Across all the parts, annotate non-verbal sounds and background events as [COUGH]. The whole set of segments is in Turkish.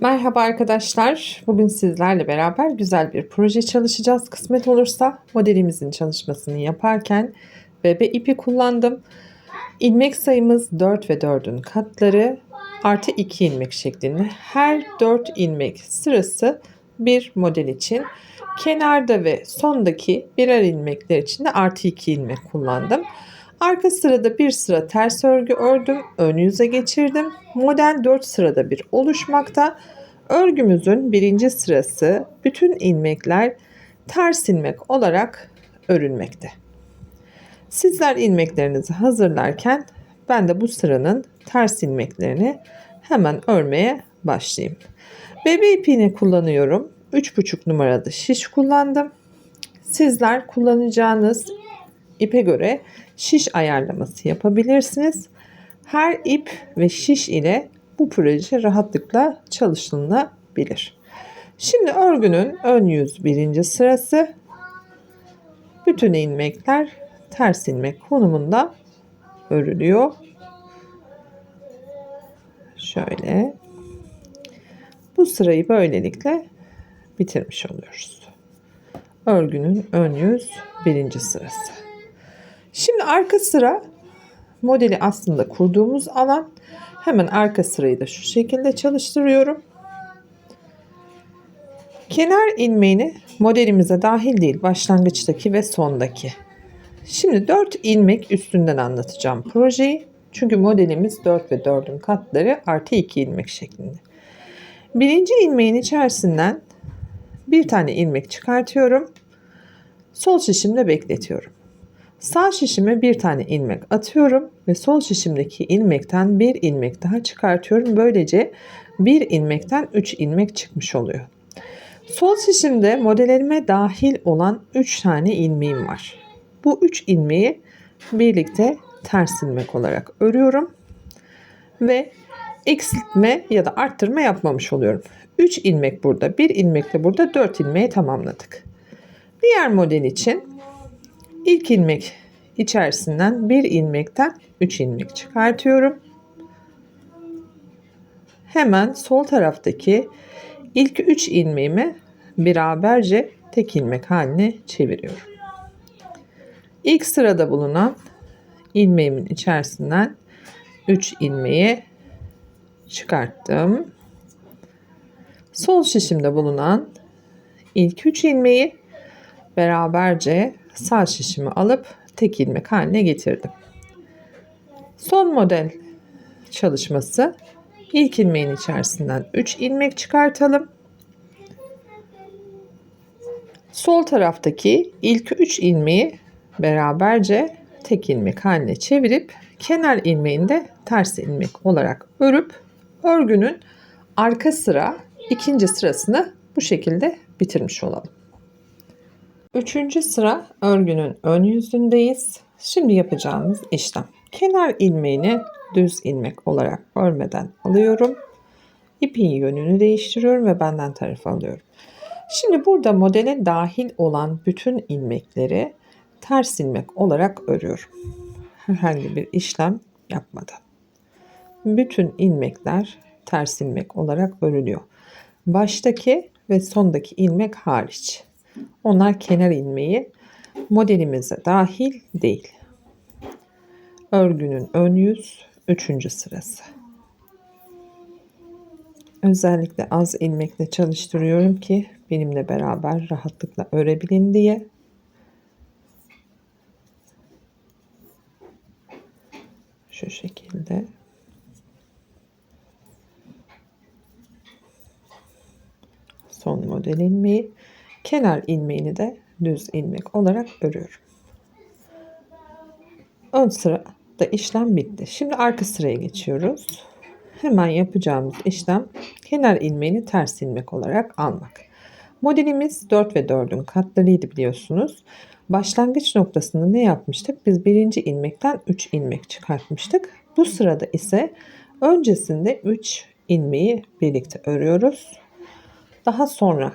Merhaba arkadaşlar. Bugün sizlerle beraber güzel bir proje çalışacağız. Kısmet olursa modelimizin çalışmasını yaparken bebe ipi kullandım. İlmek sayımız 4 ve 4'ün katları artı 2 ilmek şeklinde. Her 4 ilmek sırası bir model için. Kenarda ve sondaki birer ilmekler için de artı 2 ilmek kullandım. Arka sırada bir sıra ters örgü ördüm, ön yüze geçirdim. Model 4 sırada bir oluşmakta. Örgümüzün birinci sırası bütün ilmekler ters ilmek olarak örülmekte. Sizler ilmeklerinizi hazırlarken ben de bu sıranın ters ilmeklerini hemen örmeye başlayayım. Bebe ipini kullanıyorum. 3,5 numaralı şiş kullandım. Sizler kullanacağınız ipe göre şiş ayarlaması yapabilirsiniz. Her ip ve şiş ile bu proje rahatlıkla çalışılabilir. Şimdi örgünün ön yüz birinci sırası bütün ilmekler ters ilmek konumunda örülüyor. Şöyle bu sırayı böylelikle bitirmiş oluyoruz. Örgünün ön yüz birinci sırası. Şimdi arka sıra modeli aslında kurduğumuz alan. Hemen arka sırayı da şu şekilde çalıştırıyorum. Kenar ilmeğini modelimize dahil değil başlangıçtaki ve sondaki. Şimdi 4 ilmek üstünden anlatacağım projeyi. Çünkü modelimiz 4 ve 4'ün katları artı 2 ilmek şeklinde. Birinci ilmeğin içerisinden bir tane ilmek çıkartıyorum. Sol şişimde bekletiyorum. Sağ şişime bir tane ilmek atıyorum ve sol şişimdeki ilmekten bir ilmek daha çıkartıyorum. Böylece bir ilmekten 3 ilmek çıkmış oluyor. Sol şişimde modellerime dahil olan 3 tane ilmeğim var. Bu 3 ilmeği birlikte ters ilmek olarak örüyorum ve eksiltme ya da arttırma yapmamış oluyorum. 3 ilmek burada, 1 ilmek de burada 4 ilmeği tamamladık. Diğer model için ilk ilmek içerisinden bir ilmekten 3 ilmek çıkartıyorum. Hemen sol taraftaki ilk 3 ilmeğimi beraberce tek ilmek haline çeviriyorum. İlk sırada bulunan ilmeğimin içerisinden 3 ilmeği çıkarttım. Sol şişimde bulunan ilk 3 ilmeği beraberce sağ şişimi alıp tek ilmek haline getirdim. Son model çalışması ilk ilmeğin içerisinden 3 ilmek çıkartalım. Sol taraftaki ilk 3 ilmeği beraberce tek ilmek haline çevirip kenar ilmeğini de ters ilmek olarak örüp örgünün arka sıra ikinci sırasını bu şekilde bitirmiş olalım. Üçüncü sıra örgünün ön yüzündeyiz. Şimdi yapacağımız işlem. Kenar ilmeğini düz ilmek olarak örmeden alıyorum. İpin yönünü değiştiriyorum ve benden tarafı alıyorum. Şimdi burada modele dahil olan bütün ilmekleri ters ilmek olarak örüyorum. Herhangi bir işlem yapmadan. Bütün ilmekler ters ilmek olarak örülüyor. Baştaki ve sondaki ilmek hariç. Onlar kenar ilmeği modelimize dahil değil. Örgünün ön yüz üçüncü sırası. Özellikle az ilmekle çalıştırıyorum ki benimle beraber rahatlıkla örebilin diye. Şu şekilde. Son model ilmeği. Kenar ilmeğini de düz ilmek olarak örüyorum. Ön sırada işlem bitti. Şimdi arka sıraya geçiyoruz. Hemen yapacağımız işlem kenar ilmeğini ters ilmek olarak almak. Modelimiz 4 ve 4'ün katlarıydı biliyorsunuz. Başlangıç noktasında ne yapmıştık? Biz birinci ilmekten 3 ilmek çıkartmıştık. Bu sırada ise öncesinde 3 ilmeği birlikte örüyoruz. Daha sonra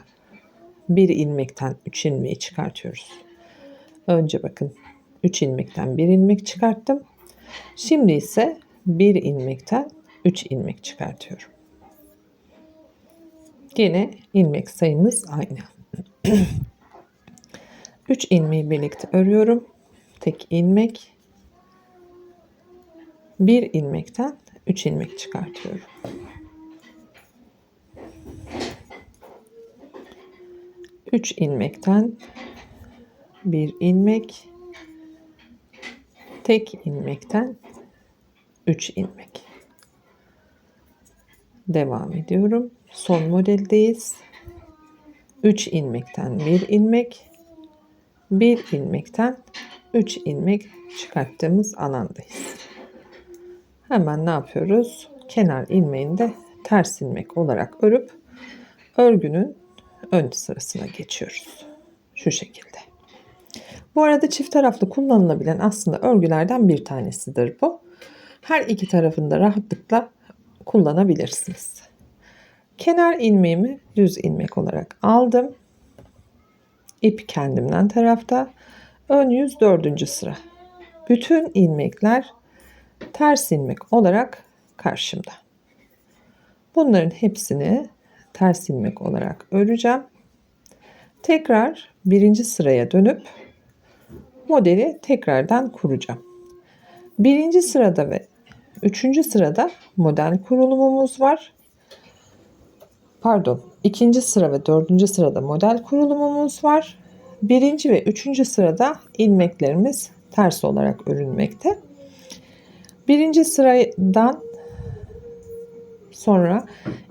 bir ilmekten 3 ilmeği çıkartıyoruz. Önce bakın 3 ilmekten 1 ilmek çıkarttım. Şimdi ise 1 ilmekten 3 ilmek çıkartıyorum. Yine ilmek sayımız aynı. [CLEARS THROAT] 3 ilmeği birlikte örüyorum. Tek ilmek. Bir ilmekten 3 ilmek çıkartıyorum. Üç ilmekten bir ilmek tek ilmekten 3 ilmek. Devam ediyorum. Son modeldeyiz. 3 ilmekten 1 ilmek, 1 ilmekten 3 ilmek çıkarttığımız alandayız. Hemen ne yapıyoruz? Kenar ilmeğini de ters ilmek olarak örüp örgünün ön sırasına geçiyoruz. Şu şekilde. Bu arada çift taraflı kullanılabilen aslında örgülerden bir tanesidir bu. Her iki tarafında rahatlıkla kullanabilirsiniz. Kenar ilmeğimi düz ilmek olarak aldım. İp kendimden tarafta. Ön yüz dördüncü sıra. Bütün ilmekler ters ilmek olarak karşımda. Bunların hepsini ters ilmek olarak öreceğim. Tekrar birinci sıraya dönüp modeli tekrardan kuracağım. Birinci sırada ve üçüncü sırada model kurulumumuz var. Pardon, ikinci sıra ve dördüncü sırada model kurulumumuz var. Birinci ve üçüncü sırada ilmeklerimiz ters olarak örülmekte. Birinci sıradan sonra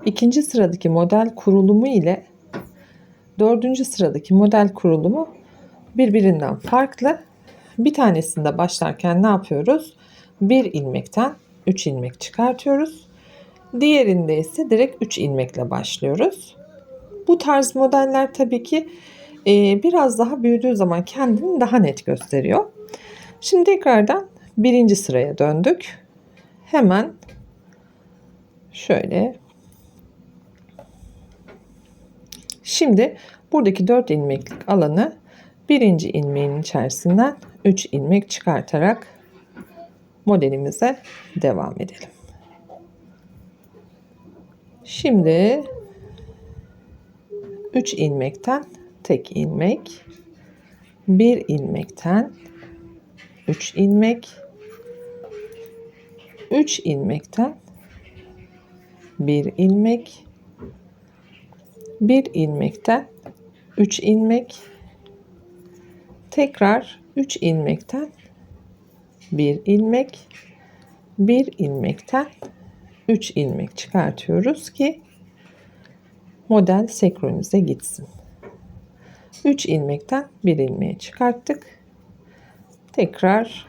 ikinci sıradaki model kurulumu ile dördüncü sıradaki model kurulumu birbirinden farklı. Bir tanesinde başlarken ne yapıyoruz? Bir ilmekten 3 ilmek çıkartıyoruz. Diğerinde ise direkt 3 ilmekle başlıyoruz. Bu tarz modeller tabii ki e, biraz daha büyüdüğü zaman kendini daha net gösteriyor. Şimdi tekrardan birinci sıraya döndük. Hemen şöyle Şimdi buradaki 4 ilmeklik alanı birinci ilmeğin içerisinden 3 ilmek çıkartarak modelimize devam edelim. Şimdi 3 ilmekten tek ilmek, 1 ilmekten 3 ilmek, 3 ilmekten 1 ilmek, 1 ilmekten 3 ilmek, tekrar 3 ilmekten 1 ilmek, 1 ilmekten 3 ilmek çıkartıyoruz ki model senkronize gitsin. 3 ilmekten 1 ilmeği çıkarttık. Tekrar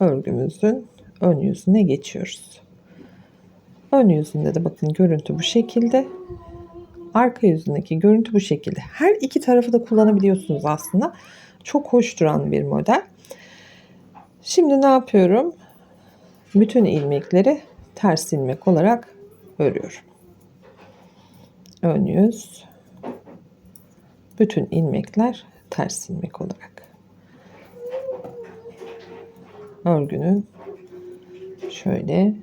örgümüzün ön yüzüne geçiyoruz. Ön yüzünde de bakın görüntü bu şekilde. Arka yüzündeki görüntü bu şekilde. Her iki tarafı da kullanabiliyorsunuz aslında. Çok hoş duran bir model. Şimdi ne yapıyorum? Bütün ilmekleri ters ilmek olarak örüyorum. Ön yüz. Bütün ilmekler ters ilmek olarak. Örgünün şöyle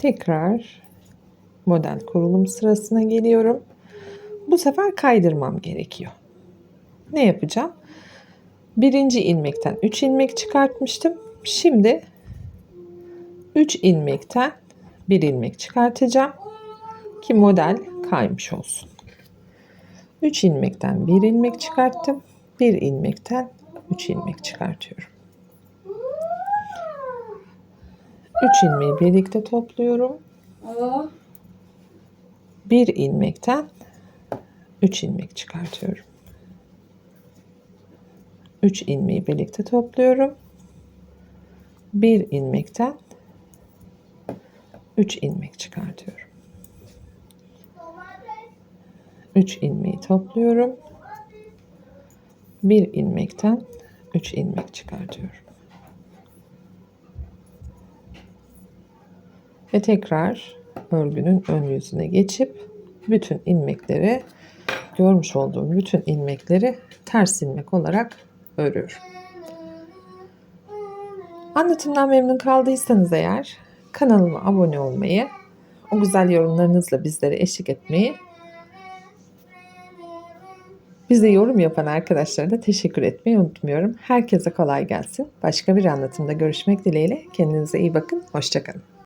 Tekrar model kurulum sırasına geliyorum. Bu sefer kaydırmam gerekiyor. Ne yapacağım? Birinci ilmekten 3 ilmek çıkartmıştım. Şimdi 3 ilmekten 1 ilmek çıkartacağım ki model kaymış olsun. 3 ilmekten 1 ilmek çıkarttım. 1 ilmekten 3 ilmek çıkartıyorum. 3 ilmeği birlikte topluyorum. Bir ilmekten 3 ilmek çıkartıyorum. 3 ilmeği birlikte topluyorum. Bir ilmekten 3 ilmek çıkartıyorum. 3 ilmeği topluyorum. Bir ilmekten 3 ilmek çıkartıyorum. Ve tekrar örgünün ön yüzüne geçip bütün ilmekleri görmüş olduğum bütün ilmekleri ters ilmek olarak örüyorum. Anlatımdan memnun kaldıysanız eğer kanalıma abone olmayı, o güzel yorumlarınızla bizlere eşlik etmeyi, bize yorum yapan arkadaşlara da teşekkür etmeyi unutmuyorum. Herkese kolay gelsin. Başka bir anlatımda görüşmek dileğiyle. Kendinize iyi bakın. Hoşçakalın.